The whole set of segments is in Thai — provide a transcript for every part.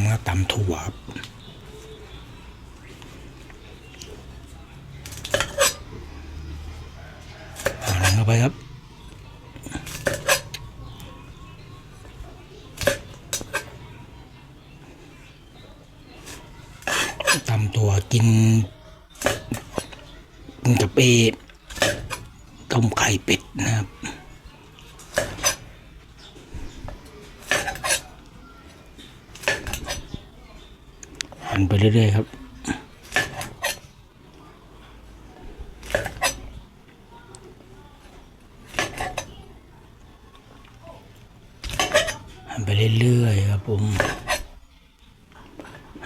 ำก็ตำถั่วครับเอาหนังเข้าไปครับตำตัวกินกินกับเอต้มไข่เป็ดนะครับ หั่นไปเรื่อยๆครับหั่นไปเรื่อยๆครับผม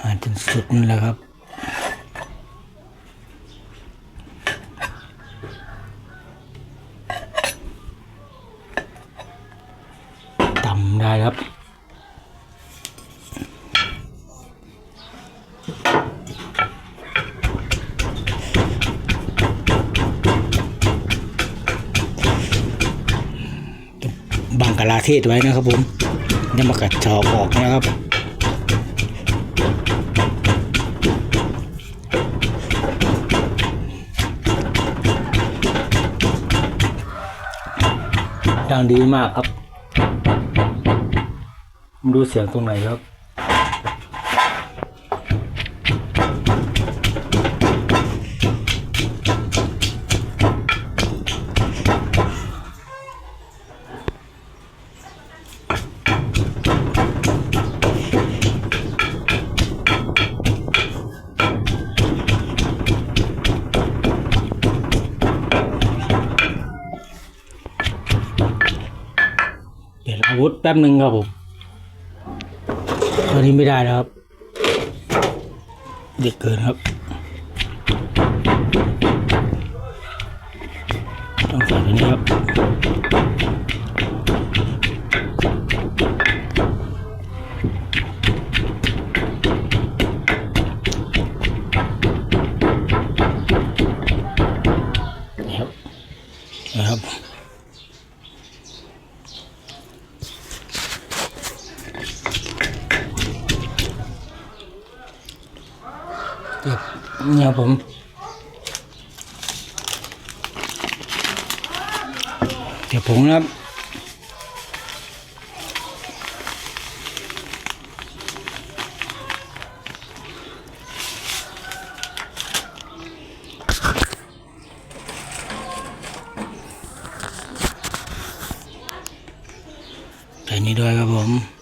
หั่นจนสุดนั่นแหละครับ เทศไว้นะครับผมนี่มากัดชอกออกนะครับ ดังดีมากครับ ดูเสียงตรงไหนครับ วุธแป๊บหนึ่งครับผมตอนนี้ไม่ได้แล้วครับ เด็กเกินครับต้องใส่ตัวนี้ครับนี่ครับนะครับ เก็บ เนี่ยผมเก็บผงนะครับใส่นี้ด้วยครับผม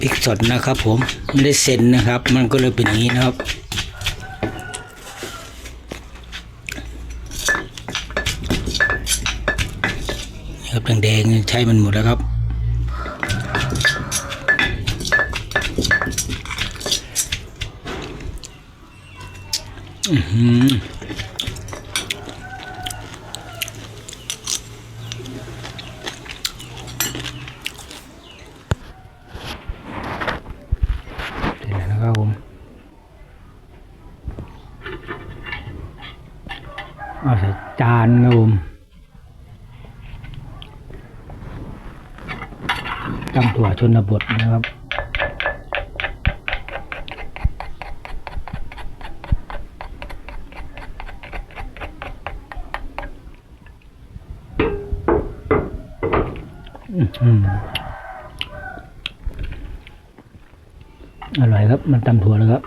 พริกสดนะครับ ผมไม่ได้เซ็นนะครับ มันก็เลยเป็นอย่างนี้นะครับนะครับแดงๆใช้มันหมดแล้วครับอือหือเดี๋ยวนะครับผมเอาใส่ จานครับผมตำถั่วชนบทนะครับอื้อหืออร่อยครับ มันตำถั่วแล้วครับ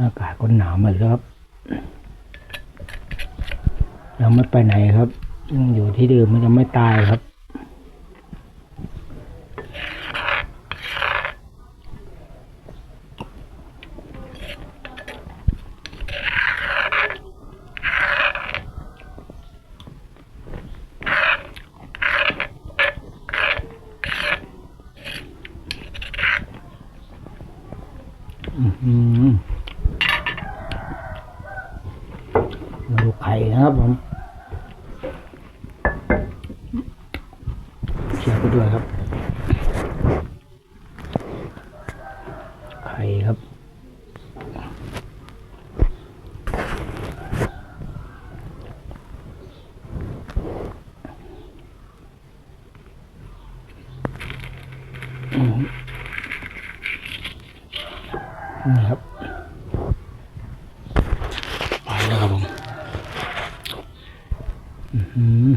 อากาศก็หนาวมาแล้วครับยังไม่ไปไหนครับยังอยู่ที่เดิมมันยังไม่ตายครับ อือหือ ข่นะครับผมเคี่ยวไปด้วยครับ ไข่ครับนี่ครับไปแล้วครับผมอื้อหือ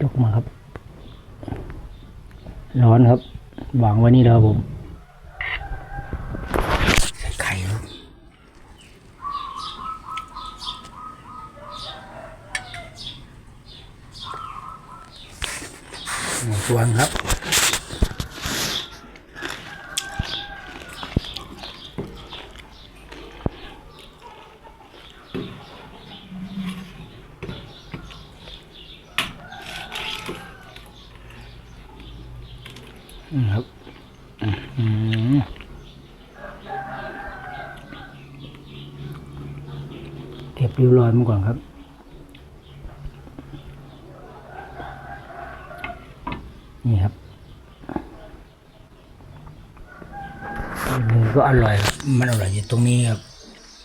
ยกมาครับ ร้อนครับวางไว้นี่แล้วครับผมใส่ไข่ครับหมูสวนครับ ครับเก็บริ้วรอยมาก่อนครับนี่ครับมันก็อร่อยครับมันอร่อยอยู่ตรงนี้ครับ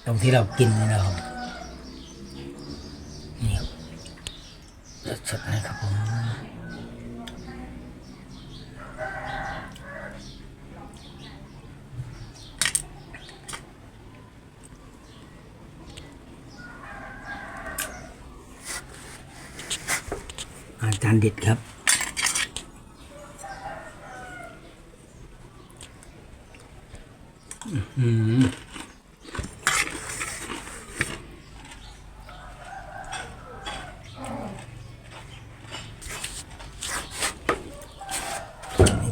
ตรงที่เรากินนี่นะครับนี่ครับสดๆนะครับ จารย์เด็ดครับ อืม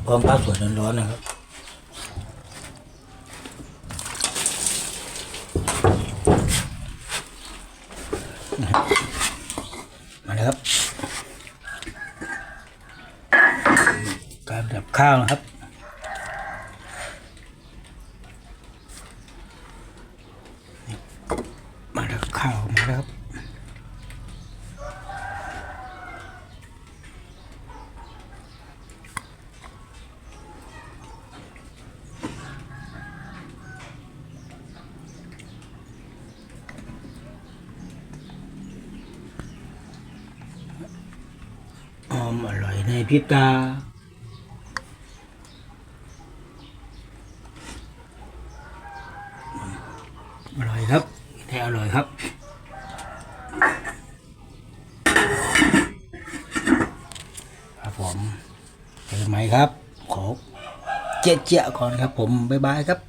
พร้อมข้าวสวยร้อนๆนะครับมาเลยครับ การดับ ข้าวนะครับ มาแล้วข้าวมาแล้วครับอมอร่อยในพิตา อร่อยครับแท้อร่อยครับครับผมเจอไหมครับ ขอเจ๊ะก่อนครับผม บ๊ายบายครับ